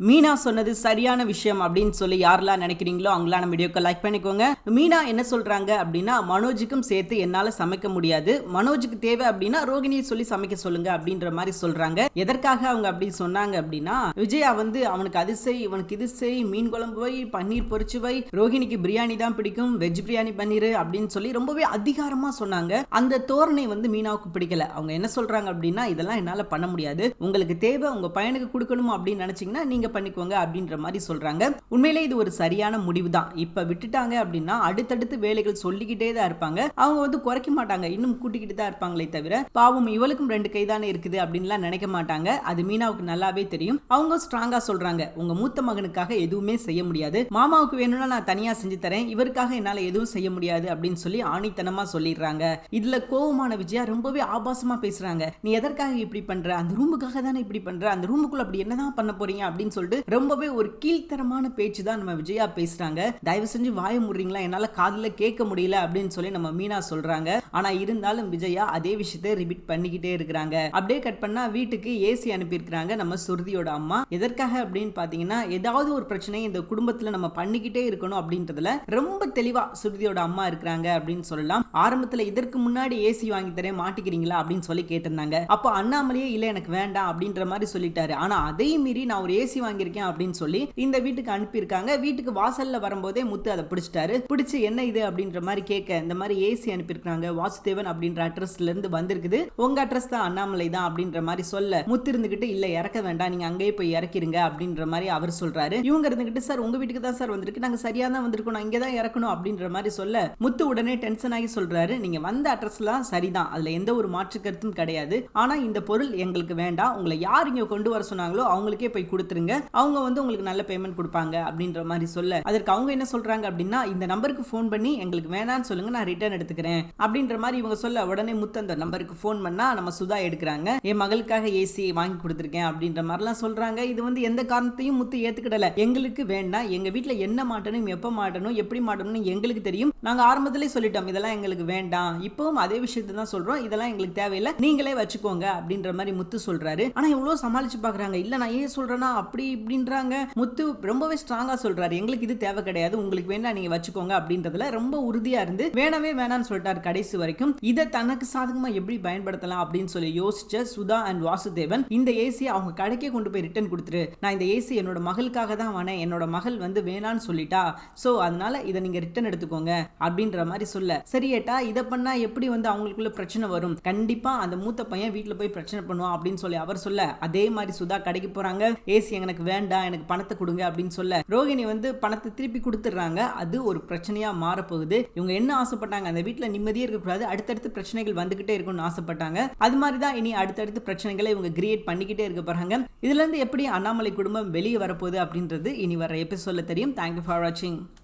மீனா சொன்னது சரியான விஷயம் அப்படின்னு சொல்லி யாரெல்லாம் நினைக்கிறீங்களோ அவங்களாம் நம்ம வீடியோக்கு லைக் பண்ணிக்கோங்க. மீனா என்ன சொல்றாங்க அப்படின்னா மனோஜுக்கும் சேர்த்து என்னால சமைக்க முடியாது. மனோஜுக்கு தேவை அப்படின்னா ரோகிணியை சொல்லி சமைக்க சொல்லுங்க அப்படின்ற மாதிரி சொல்றாங்க. எதற்காக அவங்க அப்படி சொன்னாங்க அப்படின்னா விஜயா வந்து அவனுக்கு அது செய் இவனுக்கு இது செய் மீன் குழம்பு வை பன்னீர் பொரிச்சு வை ரோகிணிக்கு பிரியாணி தான் பிடிக்கும் வெஜ் பிரியாணி பண்ணிரு அப்படின்னு சொல்லி ரொம்பவே அதிகாரமா சொன்னாங்க. அந்த தோரணை வந்து மீனாவுக்கு பிடிக்கல. அவங்க என்ன சொல்றாங்க அப்படின்னா இதெல்லாம் என்னால பண்ண முடியாது. உங்களுக்கு தேவை உங்க பையனுக்கு கொடுக்கணும் அப்படின்னு நினைச்சீங்கன்னா நீங்க பண்ணிக்கோங்க அப்படின்ற மாதிரி சொல்றாங்க. உண்மையிலே இது ஒரு சரியான முடிவு தான் இப்ப விட்டுட்டாங்க அப்படின்னா அடுத்தடுத்து வேலைகள் சொல்லிக்கிட்டே தான் இருப்பாங்க. அவங்க வந்து குறைக்க மாட்டாங்க. இன்னும் கூட்டிக்கிட்டு தான் இருப்பாங்களே தவிர பாவம் இவளுக்கும் ரெண்டு கை தானே இருக்குது அப்படின்லாம் நினைக்க மாட்டாங்க. அது மீனாவுக்கு நல்லாவே தெரியும். அவங்க ஸ்ட்ராங்கா சொல்றாங்க. உங்க மூத்த மகனுக்காக எதுவுமே செய்ய முடியாது. மாமாவுக்கு வேணும்னா நான் தனியா செஞ்சு தரேன். இவருக்காக என்னால எதுவும் செய்ய முடியாது அப்படின்னு சொல்லி ஆணித்தனமா சொல்லிடுறாங்க. இதுல கோவமான விஜயா ரொம்பவே ஆபாசமா பேசுறாங்க. நீ எதற்காக இப்படி பண்ற? அந்த ரூமுக்காக தானே இப்படி பண்ற? அந்த ரூமுக்குள்ள அப்படி என்னதான் பண்ண போறீங்க? அப்படின்னு அப்படின்னு சொல்லிட்டு ரொம்பவே ஒரு கீழ்த்தரமான பேச்சு தான் நம்ம விஜயா பேசுறாங்க. தயவு செஞ்சு வாய முடுறீங்களா? என்னால காதுல கேட்க முடியல அப்படின்னு சொல்லி நம்ம மீனா சொல்றாங்க. ஆனா இருந்தாலும் விஜயா அதே விஷயத்த ரிப்பீட் பண்ணிக்கிட்டே இருக்கிறாங்க. அப்படியே கட் பண்ணா வீட்டுக்கு ஏசி அனுப்பியிருக்கிறாங்க நம்ம சுருதியோட அம்மா. எதற்காக அப்படின்னு பாத்தீங்கன்னா ஏதாவது ஒரு பிரச்சனை இந்த குடும்பத்துல நம்ம பண்ணிக்கிட்டே இருக்கணும் அப்படின்றதுல ரொம்ப தெளிவா சுருதியோட அம்மா இருக்கிறாங்க அப்படின்னு சொல்லலாம். ஆரம்பத்துல இதற்கு முன்னாடி ஏசி வாங்கி தரேன் மாட்டிக்கிறீங்களா அப்படின்னு சொல்லி கேட்டிருந்தாங்க. அப்போ அண்ணாமலையே இல்ல எனக்கு வேண்டாம் அப்படின்ற மாதிரி சொல்லிட்டாரு. ஆனா அதே மீறி நான் ஒரு ஏசி வாங்கியிருக்கேன் அப்படின்னு சொல்லி இந்த வீட்டுக்கு அனுப்பியிருக்காங்க. வீட்டுக்கு வாசல்ல வரும்போதே முத்து அதை பிடிச்சிட்டாரு. பிடிச்சி என்ன இது அப்படின்ற மாதிரி கேட்க இந்த மாதிரி ஏசி அனுப்பியிருக்காங்க வாசுதேவன் அப்படின்ற அட்ரஸ்ல இருந்து வந்திருக்குது. உங்க அட்ரஸ் தான் அண்ணாமலை தான் அப்படின்ற மாதிரி சொல்ல முத்து இருந்துகிட்டு இல்ல இறக்க வேண்டாம் நீங்க அங்கேயே போய் இறக்கிருங்க அப்படின்ற மாதிரி அவர் சொல்றாரு. இவங்க இருந்துகிட்டு சார் உங்க வீட்டுக்கு தான் சார் வந்திருக்கு. நாங்க சரியா தான் வந்திருக்கோம். நான் இங்கே தான் இறக்கணும் அப்படின்ற மாதிரி சொல்ல முத்து உடனே டென்ஷன் ஆகி சொல்றாரு. நீங்க வந்த அட்ரஸ்லாம் சரிதான். அதுல எந்த ஒரு மாற்று கருத்தும் கிடையாது. ஆனா இந்த பொருள் எங்களுக்கு வேண்டாம். உங்களை யார் இங்க கொண்டு வர சொன்னாங்களோ அவங்களுக்கே போய் கொடுத்துருங்க. அவங்க வந்து உங்களுக்கு நல்ல பேமெண்ட் கொடுப்பாங்க அப்படின்ற மாதிரி சொல்ல. அதற்கு அவங்க என்ன சொல்றாங்க அப்படின்னா இந்த நம்பருக்கு ஃபோன் பண்ணி எங்களுக்கு வேணாம்னு சொல்லுங்க நான் ரிட்டர்ன் எடுத்துக்கிறேன். அப்படின்ற மாதிரி இவங்க சொல்ல உடனே முத்து அந்த நம்பருக்கு ஃபோன் பண்ணா நம்ம சுதா எடுக்கிறாங்க. என் மகளுக்காக ஏசி வாங்கி கொடுத்துருக்கேன் அப்படின்ற மாதிரிலாம் சொல்றாங்க. இது வந்து எந்த காரணத்தையும் முத்து ஏத்துக்கிடல. எங்களுக்கு வேண்டாம் எங்க வீட்ல என்ன மாட்டணும் எப்ப மாட்டணும் எப்படி மாட்டணும்னு எங்களுக்கு தெரியும். நாங்க ஆரம்பத்திலே சொல்லிட்டோம் இதெல்லாம் எங்களுக்கு வேண்டாம். இப்பவும் அதே விஷயத்தை தான் சொல்றோம். இதெல்லாம் எங்களுக்கு தேவையில்லை. நீங்களே வச்சுக்கோங்க அப்படின்ற மாதிரி முத்து சொல்றாரு. ஆனா இவ்வளவு சமாளிச்சு பாக்குறாங்க. இல்ல நான் ஏன் சொல்றேன்னா அப்படி அப்படி இப்படின்றாங்க. முத்து ரொம்பவே ஸ்ட்ராங்கா சொல்றாரு. எங்களுக்கு இது தேவை கிடையாது. உங்களுக்கு வேணா நீங்க வச்சுக்கோங்க அப்படின்றதுல ரொம்ப உறுதியா இருந்து வேணவே வேணாம்னு சொல்லிட்டாரு கடைசி வரைக்கும். இதை தனக்கு சாதகமா எப்படி பயன்படுத்தலாம் அப்படின்னு சொல்லி யோசிச்ச சுதா அண்ட் வாசுதேவன் இந்த ஏசி அவங்க கடைக்கே கொண்டு போய் ரிட்டர்ன் கொடுத்துரு. நான் இந்த ஏசி என்னோட மகளுக்காக தான் வானேன். என்னோட மகள் வந்து வேணான்னு சொல்லிட்டா. சோ அதனால இதை நீங்க ரிட்டர்ன் எடுத்துக்கோங்க அப்படின்ற மாதிரி சொல்ல. சரியேட்டா இதை பண்ணா எப்படி வந்து அவங்களுக்குள்ள பிரச்சனை வரும்? கண்டிப்பா அந்த மூத்த பையன் வீட்டுல போய் பிரச்சனை பண்ணுவான் அப்படின்னு சொல்லி அவர் சொல்ல. அதே மாதிரி சுதா கடைக்கு போறாங்க. ஏசி எனக்கு வேண்டாம் எனக்கு பணத்தை கொடுங்க அப்படின்னு சொல்ல ரோகிணி வந்து பணத்தை திருப்பி கொடுத்துட்றாங்க. அது ஒரு பிரச்சனையா மாறப்போகுது. இவங்க என்ன ஆசைப்பட்டாங்க? அந்த வீட்டில் நிம்மதியே இருக்கக்கூடாது. அடுத்தடுத்து பிரச்சனைகள் வந்துகிட்டே இருக்கும்னு ஆசைப்பட்டாங்க. அது மாதிரி தான் இனி அடுத்தடுத்து பிரச்சனைகளை இவங்க கிரியேட் பண்ணிக்கிட்டே இருக்க போறாங்க. இதுல இருந்து எப்படி அண்ணாமலை குடும்பம் வெளியே வரப்போகுது அப்படின்றது இனி வர எபிசோட்ல தெரியும். தேங்க்யூ ஃபார் வாட்சிங்